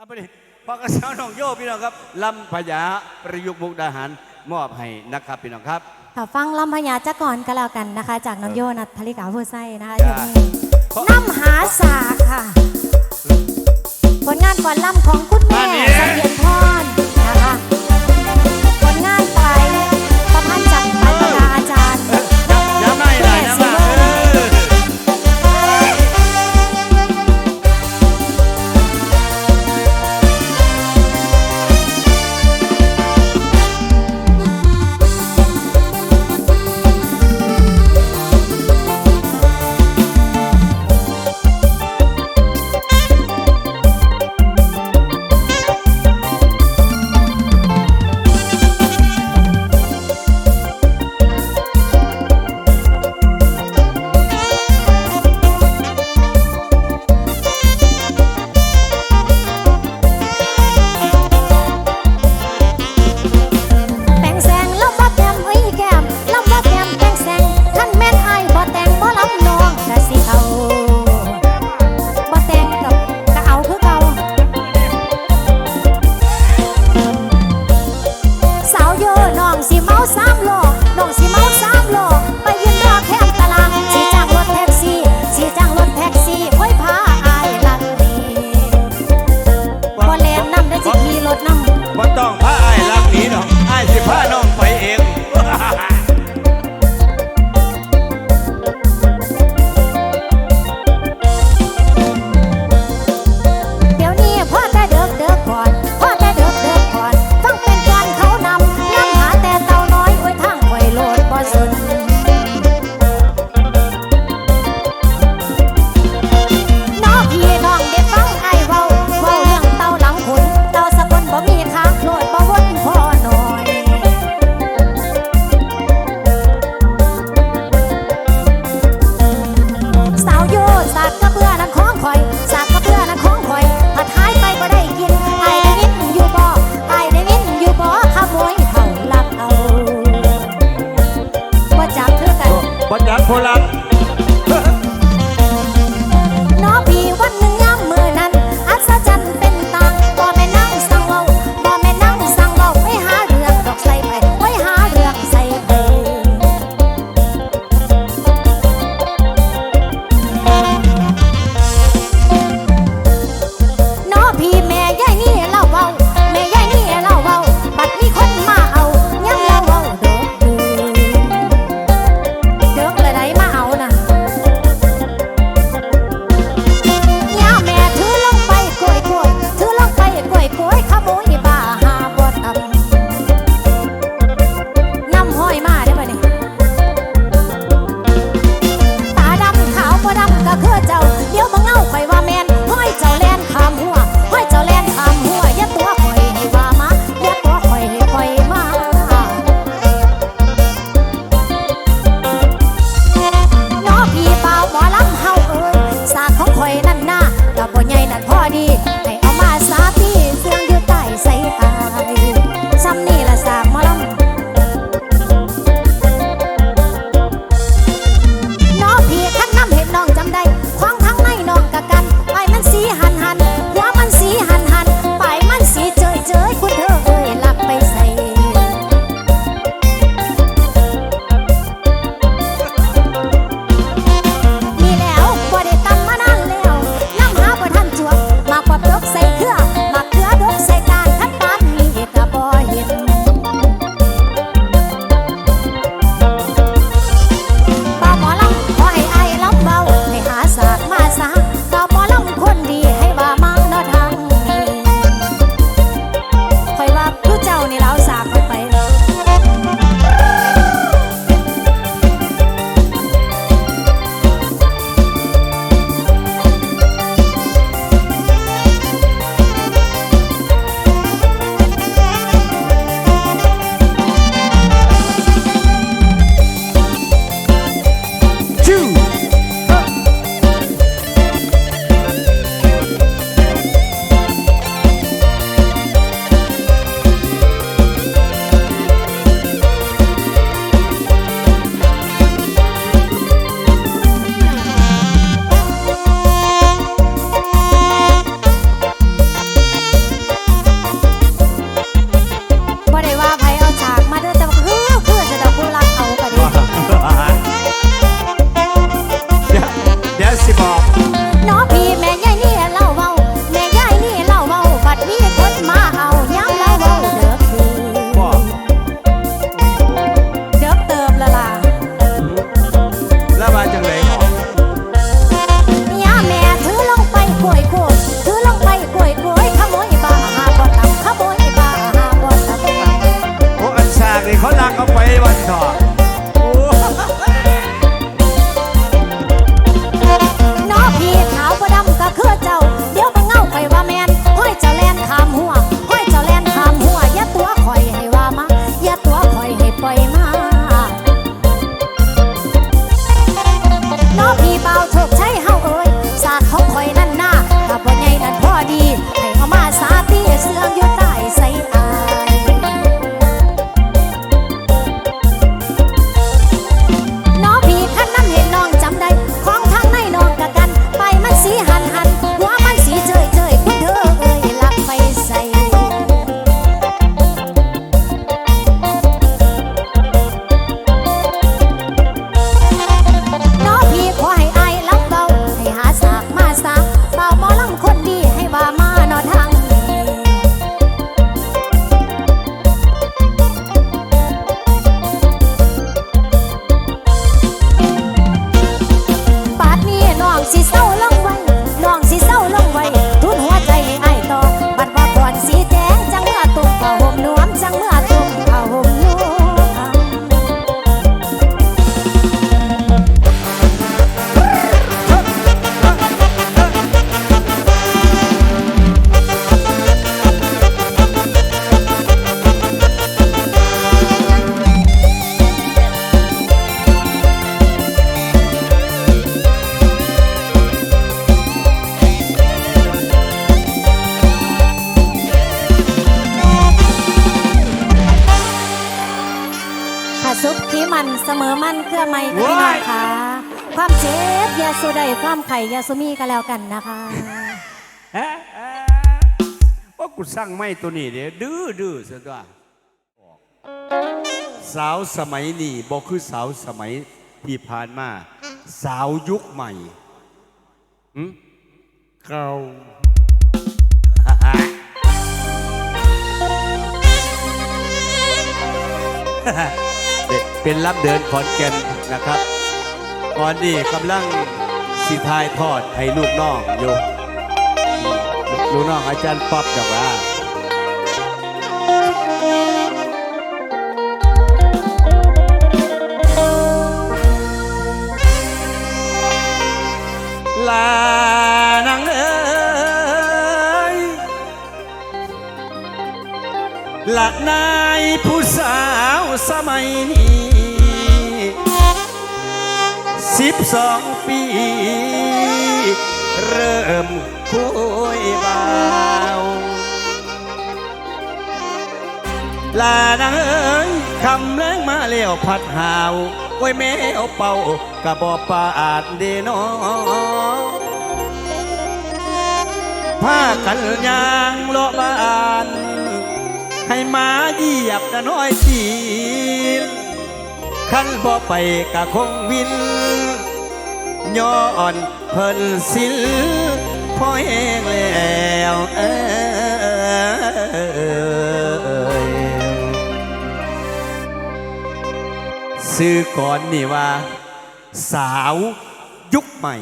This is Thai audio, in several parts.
อัปพอกะเช้าหนองโยพี่น้องครับลำพญาประยุกต์บุกดาหารมอบให้นะครับพี่น้องครับค่ะฟังลำพญาจะก่อนก็แล้วกันนะคะ จากน้องโยนัทธริกาผู้ไส้นะคะอยู่นี่น้ำหาสาค่ะ ผลงานก่อนล่ำของคุณแม่สังเวียนพร bajo la สูมีก็แล้วกันนะคะฮะฮะว่ากูสร้างไม่ตัวนี้เด้ดื้อดื้อเสียตัวสาวสมัยนี้บอกคือสาวสมัยที่ผ่านมา สาวยุคใหม่หึเก่าเป็นรับเดินขอนแก่นนะครับตอนนี้กำลัง สิทายทอดให้ลูกน้องอยู่ลูกน้องอาจารย์ป๊อบจากว่าลานางเอ้ยหลักนายผู้สาวสมัยนี้ สิบสองปี เริ่มคุยเบาลานางเอ้ยคำแรงมาเลี้ยวพัดหาวโอ้ยแม่เอาเป่ากะบอปาอาดเดนอผ้ากันยางโลบาน ให้มาเหยียบนะน้อยจีนขันบ่ไปกะคงวิน ย้อนเพิ่นสิลพอเองแล้วเอยซื้อก่อนนี่ว่า สาวยุคใหม่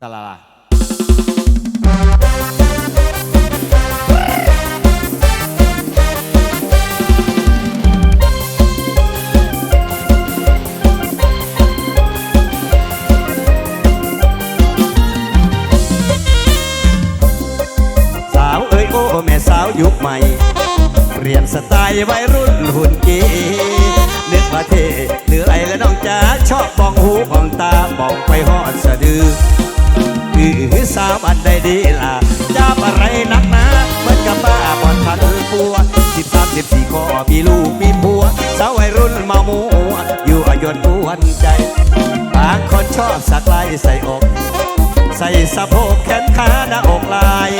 สลาลา ยุคใหม่เปลี่ยนสไตล์วัยรุ่นหุ่นเกีนึกว่าเทหรือไรแล้วน้องจ๋าชอบบองหูบองตาบองไปหอดสะดือคือสาวอันใดดีล่ะจับอะไรนักหนาเหมือนกับบ้าบอลทันปัวสิบสามสิบสี่ก็มีลูกมีผัว สาววัยรุ่นมามัวอยู่อายนปวนใจบางคนชอบสักลายใส่อก ใส่สะโพกแขนขาหน้าอกลาย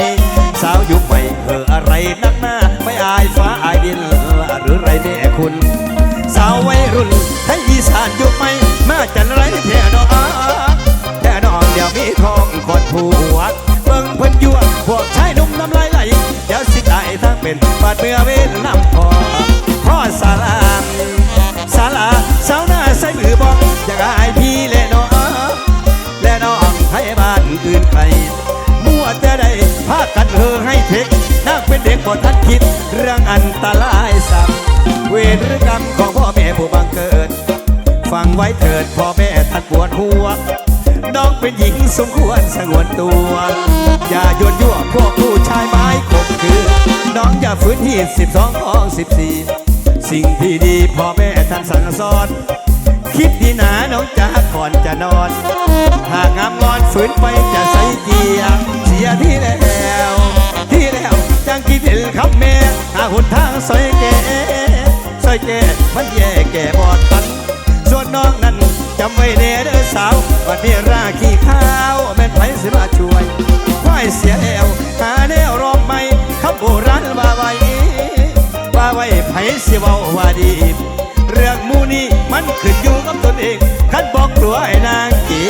นักหน้าไม่อายฟ้าอายดิน หรือไรแม่คุณ สาววัยรุ่นให้อีสานยุคใหม่มาจันไรแท่นอแท่นองเดี๋ยวมีทองคนผัวเบิ่งเพิ่นยั่วพวกชายหนุ่มน้ำลายไหลเดี๋ยวสิตายทั้งเป็นบาดเมื่อเว อันตรายสักเวรกรรมของพ่อแม่ผู้บังเกิด ฟังไว้เถิดพ่อแม่ท่านปวดหัวน้องเป็นหญิงสมควรสงวนตัว อย่าโยนยั่วพวกผู้ชายไม้ข่มขืนน้องอย่าฝืนที่สิบสองของสิบสี่สิ่งที่ดีพ่อแม่ท่านสั่งสอน คิดดีหนาน้องจ๋าก่อนจะนอน หากงามงอนฝืนไปจะใส่เกียร์เสียที่แล้ว ที่แล้วจังคิดเห็นคำแม่ หาหนทางซอยแก่ซอยแก่มันแย่แก่บอดตัน ส่วนน้องนั้นจำไว้เด้อสาววันนี้ราขี้ข้าวแม่นไผสิมาช่วยควายเสียแล้วหาแนวรอบใหม่คำโบราณว่าไว้ว่าไว้ไผสิเว้าว่าดี เรื่องมูนี้มันขึ้นอยู่กับตนเองคันบอกกลัวไอ้นางกี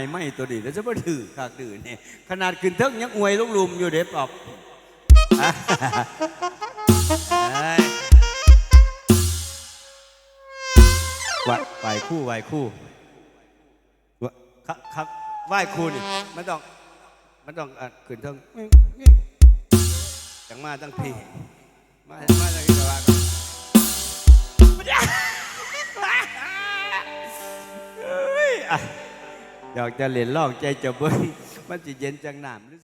ายไม่ตัวดีแล้วจะมาถือขากดื้อเนี่ยขนาดขึ้นเทิงยังอวยลุกลุมอยู่เด็ดออบไหวคู่ไหวคู่ครับครับไหวคู่นี่มันต้องมันต้องขึ้นเทิงจังมาตั้งพีมามาตั้งพี่ตะวนอะ อยากจะเล่นลองใจจะเบิ้งมันจะเย็นจังหนามหรือ